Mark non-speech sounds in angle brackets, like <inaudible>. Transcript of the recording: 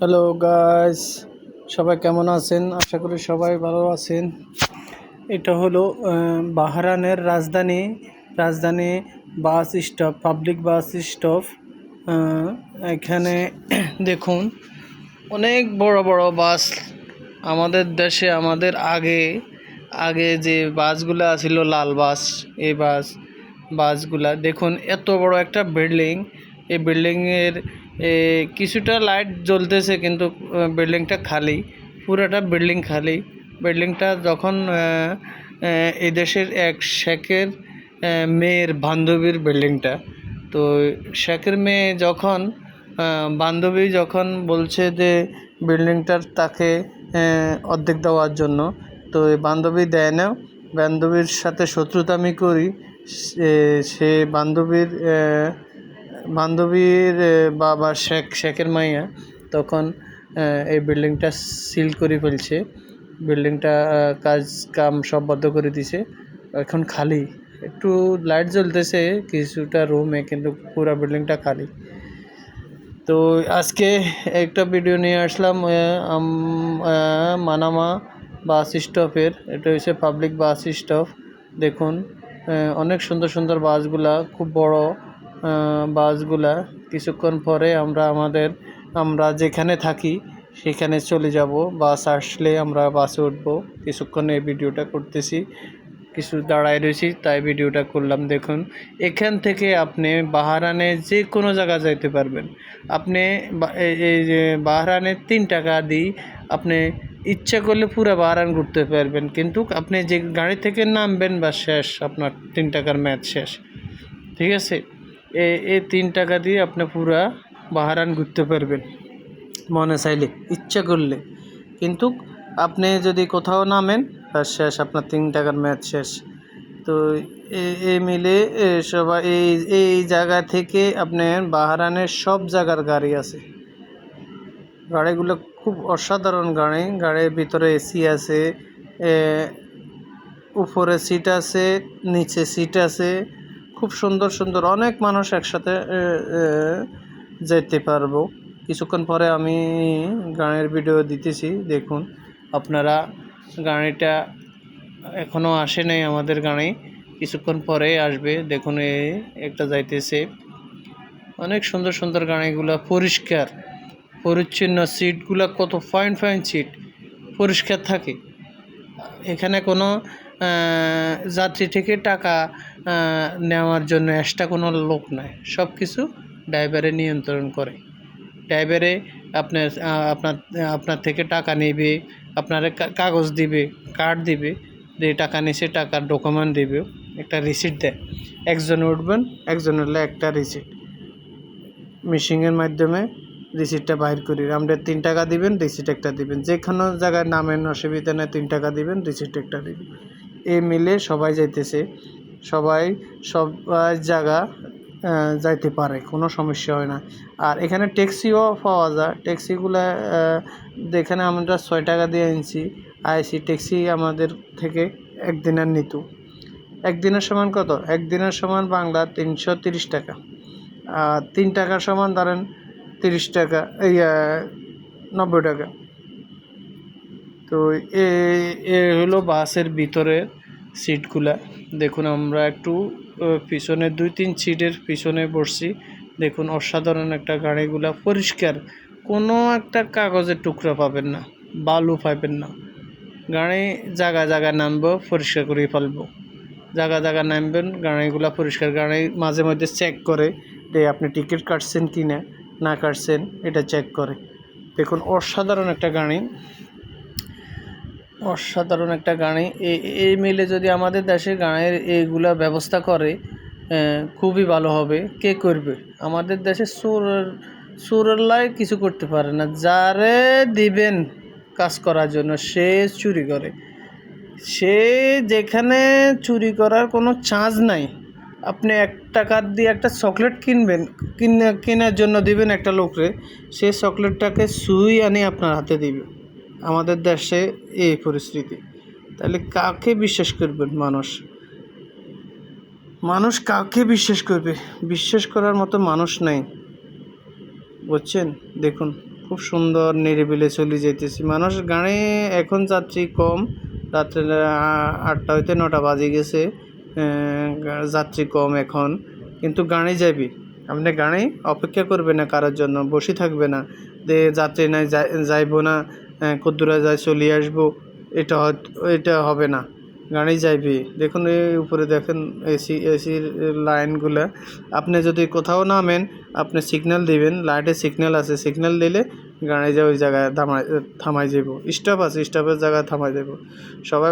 Hello guys সবাই কেমন আছেন? আশা করি সবাই ভালো আছেন। এটা হলো বাহরানের রাজধানী। রাজধানী bus stop public bus stop. এখানে <clears throat> দেখুন, অনেক বড় বড় বাস আমাদের দেশে, আমাদের আগে আগে যে বাসগুলো ছিল লাল বাস, এই বাস, বাসগুলা। দেখুন, এত বড় একটা বিল্ডিং এই বিল্ডিংয়ের কিছুটা লাইট জ্বলতেছে কিন্তু বিল্ডিংটা খালি পুরোটা বিল্ডিং খালি। বিল্ডিংটা যখন আহ, আহ, এই দেশের এক শেখের মেয়ের বান্ধবীর বিল্ডিংটা তো শেখের মেয়ে যখন বান্ধবী যখন বলছে যে বিল্ডিংটার তাকে অর্ধেক দেওয়ার জন্য তো বান্ধবী দেয় না। বান্ধবীর সাথে শত্রুতা আমি করি সে- বান্ধবীর বান্ধবীর বাবা শেখ, শেখের মাইয়া তখন এই বিল্ডিংটা সিল করে ফেলছে। বিল্ডিংটা কাজ, কাম সব বন্ধ করে দিছে। এখন খালি। একটু লাইট জ্বলতেছে, কিছুটা রুমে কিন্তু পুরো বিল্ডিংটা খালি। তো আজকে একটা ভিডিও নিয়ে আসলাম মানামা বাস স্টপের। এটা হচ্ছে পাবলিক বাস স্টপ। দেখুন অনেক সুন্দর সুন্দর বাসগুলা, খুব বড়। বাসগুলা কিছুক্ষণ পরে আমরা আমাদের, আমরা যেখানে থাকি সেখানে চলে যাব। বাস আসলে আমরা বাসে উঠবো। কিছুক্ষণ এই ভিডিওটা করতেছি। কিছু দাঁড়ায় রয়েছি, তাই ভিডিওটা করলাম। দেখুন, এখান থেকে আপনি বাহারানে যে কোনো জায়গা যাইতে পারবেন। আপনি এই যে বাহারানে তিন টাকা দিই, আপনি ইচ্ছা করলে পুরো বাহারান ঘুরতে পারবেন। কিন্তু আপনি যে গাড়ি থেকে নামবেন বা শেষ। আপনার তিন টাকার ম্যাচ শেষ। ঠিক আছে? এই তিন টাকা দিয়ে আপনি পুরা বাহারান ঘুরতে পারবেন। মনে চাইলে, ইচ্ছা করলে। কিন্তু আপনি যদি কোথাও নামেন, আর শেষ, আপনার তিন টাকার ম্যাচ শেষ। তো এ- এই মিলে সবাই এই এই জায়গা থেকে আপনার বাহারানের সব জায়গার গাড়ি আছে। গাড়িগুলো খুব অসাধারণ গাড়ি। গাড়ির ভিতরে এসি আছে উপরে সিট আছে, নিচে সিট আছে। খুব সুন্দর সুন্দর অনেক মানুষ একসাথে যেতে পারব। কিছুক্ষণ পরে আমি গানের ভিডিও দিতেছি, দেখুন। আপনারা গাড়িটা এখনও আসে নাই আমাদের গাড়ি কিছুক্ষণ পরে আসবে, দেখুন এই একটা যাইতেছে। অনেক সুন্দর সুন্দর গাড়িগুলো পরিষ্কার। পরিচ্ছন্ন সিটগুলো কত ফাইন ফাইন সিট পরিষ্কার থাকে। এখানে কোনো যাত্রী থেকে টাকা নেওয়ার জন্য এক্সট্রা কোনো লোক নাই। সব কিছু ড্রাইভারে নিয়ন্ত্রণ করে। ড্রাইভারে আপনার আপনার আপনার থেকে টাকা নেবে, আপনার কাগজ দিবে, কার্ড দিবে যে টাকা নিছে টাকার ডকুমেন্ট দিবে, একটা রিসিট দেয়। একজন উঠবেন, একজন হলে একটা রিসিট মেশিনের মাধ্যমে রিসিটটা বাইর করি আমরা তিন টাকা দিবেন রিসিট একটা দিবেন। যে কোনো জায়গায় নামেন অসুবিধা নেই, তিন টাকা দিবেন রিসিট একটা দিবেন। এই মিলে সবাই যাইতেছে। সবাই সব জায়গা যাইতে পারে, কোনো সমস্যা হয় না। আর এখানে ট্যাক্সিও পাওয়া যায়। ট্যাক্সিগুলো যেখানে আমরা ছয় টাকা দিয়ে আনছি, আইসি ট্যাক্সি আমাদের থেকে একদিনের নিত। একদিনের সমান কত? একদিনের সমান বাংলা তিনশো তিরিশ টাকা। আর তিন টাকার সমান ধরেন তিরিশ টাকা এই নব্বই টাকা। তো এ এ হলো বাসের ভিতরে সিটগুলা। দেখুন, আমরা একটু পিছনে দুই তিন সিটের পিছনে বসছি। দেখুন, অসাধারণ একটা গাড়িগুলা, পরিষ্কার। কোনো একটা কাগজের টুকরা পাবেন না, বালু পাবেন না। গাড়ি জায়গা জায়গা নামবো, পরিষ্কার করে ফেলব। জায়গা জায়গা নামবেন, গাড়িগুলা পরিষ্কার। গাড়ি মাঝে মধ্যে চেক করে, যে আপনি টিকিট কাটছেন কি না না কাটছেন, এটা চেক করে। দেখুন, অসাধারণ একটা গাড়ি। অসাধারণ একটা গাড়ি এই মিলে যদি আমাদের দেশে গাড়ির এইগুলা ব্যবস্থা করে খুবই ভালো হবে। কে করবে? আমাদের দেশে চোরের চোরেরলাই কিছু করতে পারে না। যারে দিবেন কাজ করার জন্য, সে চুরি করে। সে যেখানে চুরি করার কোনো চান্স নাই। আপনি এক টাকা দিয়ে একটা চকলেট কিনবেন, কিনে, কেনার জন্য দিবেন একটা লোকরে, সে চকলেটটাকে সুই আনি আপনার হাতে দিবে। আমাদের দেশে এই পরিস্থিতি। তাহলে কাকে বিশ্বাস করবেন মানুষ? মানুষ কাকে বিশ্বাস করবে? বিশ্বাস করার মতো মানুষ নাই। বুঝছেন? দেখুন, খুব সুন্দর নিরিবিলে চলে যাইতেছি। মানুষ গাড়ি, এখন যাত্রী কম। রাত্রে আটটা হইতে নটা বাজে গেছে। যাত্রী কম এখন। কিন্তু গাড়ি যাবি আপনি গাড়ি অপেক্ষা করবে না কারোর জন্য, বসে থাকবে না। যে যাত্রী নাই, যাই- যাইবো না। কদ্দুরা যায়, চলে আসব, এটা এটা হবে না। গাড়ি যাইবে। দেখুন এই উপরে দেখেন এসি, এসির লাইনগুলো। আপনি যদি কোথাও নামেন, আপনি সিগন্যাল দিবেন, লাইটে সিগন্যাল আছে, সিগন্যাল দিলে গাড়ি যা ওই জায়গায় থামাই থামাই যাব স্টপ আছে, স্টপের জায়গায় থামাই যাব সবাই